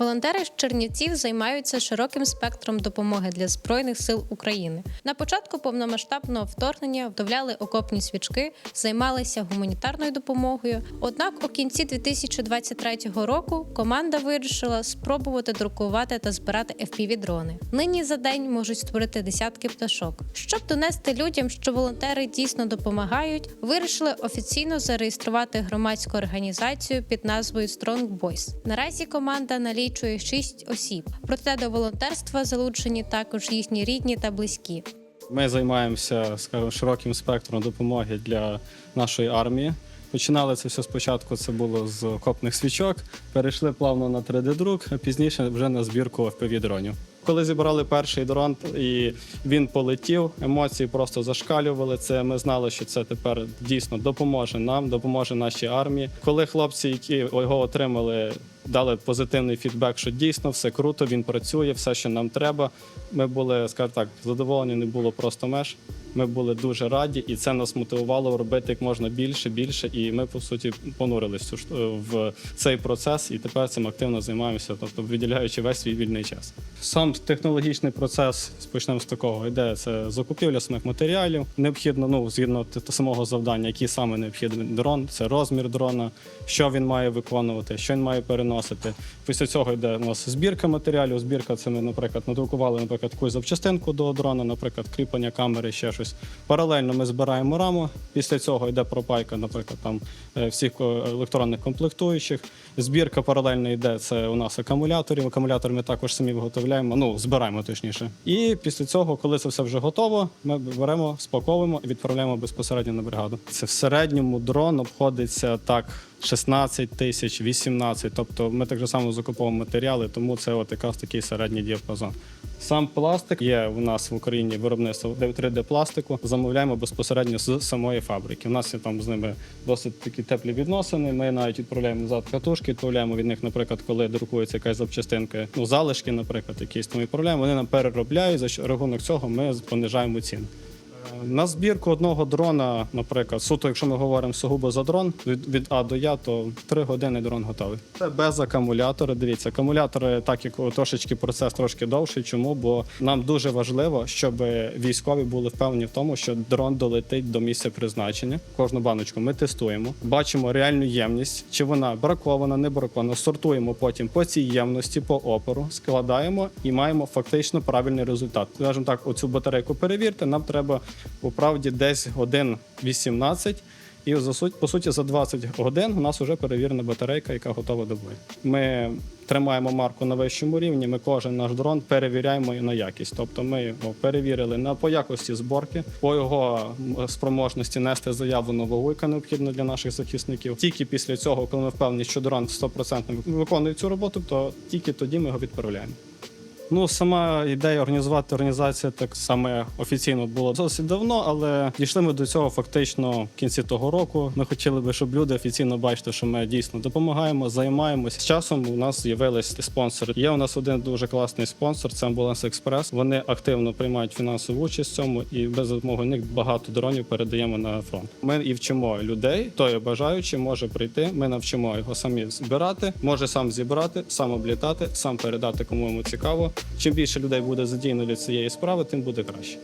Волонтери з Чернівців займаються широким спектром допомоги для збройних сил України. На початку повномасштабного вторгнення вдовляли окопні свічки, займалися гуманітарною допомогою. Однак у кінці 2023 року команда вирішила спробувати друкувати та збирати FPV-дрони. Нині за день можуть створити десятки пташок. Щоб донести людям, що волонтери дійсно допомагають, вирішили офіційно зареєструвати громадську організацію під назвою Strong Boys. Наразі команда налічує 6 осіб. Проте до волонтерства залучені також їхні рідні та близькі. Ми займаємося скажімо, широким спектром допомоги для нашої армії. Починали це все спочатку. Це було з копних свічок, перейшли плавно на 3D-друк, а пізніше вже на збірку FPV-дронів. Коли зібрали перший дрон і він полетів, емоції просто зашкалювали. Це ми знали, що це тепер дійсно допоможе нам, допоможе нашій армії. Коли хлопці, які його отримали, дали позитивний фідбек, що дійсно все круто, він працює, все, що нам треба. Ми були, скажімо так, задоволені, не було просто меж. Ми були дуже раді, і це нас мотивувало робити як можна більше, більше. І ми по суті понурились в в цей процес, і тепер цим активно займаємося, тобто виділяючи весь свій вільний час. Сам технологічний процес почнемо з такого. Йде це закупівля самих матеріалів. Необхідно, ну згідно самого завдання, який саме необхідний дрон, це розмір дрона, що він має виконувати, що він має переносити. Після цього йде у нас збірка матеріалів. Збірка це ми, наприклад, надрукували, наприклад, якусь запчастинку до дрона, наприклад, кріплення камери, ще щось. Паралельно ми збираємо раму. Після цього йде пропайка, наприклад, там е, всіх е, електронних комплектуючих. Збірка паралельно йде. Це у нас акумуляторів. Акумулятор ми також самі виготовляємо, ну збираємо точніше. І після цього, коли це все вже готово, ми беремо, спаковуємо і відправляємо безпосередньо на бригаду. Це в середньому дрон обходиться так. 16 тисяч, 18, тобто ми так само закуповуємо матеріали, тому це от якраз такий середній діапазон. Сам пластик є у нас в Україні виробництво 3D пластику. Замовляємо безпосередньо з самої фабрики. У нас є там з ними досить такі теплі відносини. Ми навіть відправляємо назад катушки, відправляємо від них, наприклад, коли друкується якась запчастинка, ну залишки, наприклад, якісь там відправляємо. Вони нам переробляють. За рахунок цього ми понижаємо ціну. Е, На збірку одного дрона, наприклад, суто, якщо ми говоримо сугубо за дрон, від, від А до Я, то 3 години дрон готовий. Це без акумулятора. Дивіться, акумулятори, так як трошечки процес трошки довший. Чому? Бо нам дуже важливо, щоб військові були впевнені в тому, що дрон долетить до місця призначення. Кожну баночку ми тестуємо, бачимо реальну ємність, чи вона бракована, не бракована. Сортуємо потім по цій ємності, по опору, складаємо і маємо фактично правильний результат. Скажімо так, оцю батарейку перевірте. Нам треба у правді десь годин 18. І по суті, за 20 годин у нас вже перевірена батарейка, яка готова до бою. Ми тримаємо марку на вищому рівні. Ми кожен наш дрон перевіряємо на якість. Тобто ми його перевірили на по якості зборки, по його спроможності нести заявлену вагу, яка необхідна для наших захисників. Тільки після цього, коли ми впевнені, що дрон 100% виконує цю роботу, то тільки тоді ми його відправляємо. Ну, сама ідея організувати організацію так саме офіційно було досить давно, але дійшли ми до цього фактично в кінці того року. Ми хотіли би, щоб люди офіційно бачили, що ми дійсно допомагаємо, займаємося. З часом у нас з'явились спонсори. Є у нас один дуже класний спонсор, це Амбуланс Експрес. Вони активно приймають фінансову участь в цьому, і без допомоги них багато дронів передаємо на фронт. Ми і вчимо людей, хто є бажаючий, може прийти. Ми навчимо його самі збирати, може сам зібрати, сам облітати, сам передати, кому йому цікаво. Чим більше людей буде задіяно для цієї справи, тим буде краще.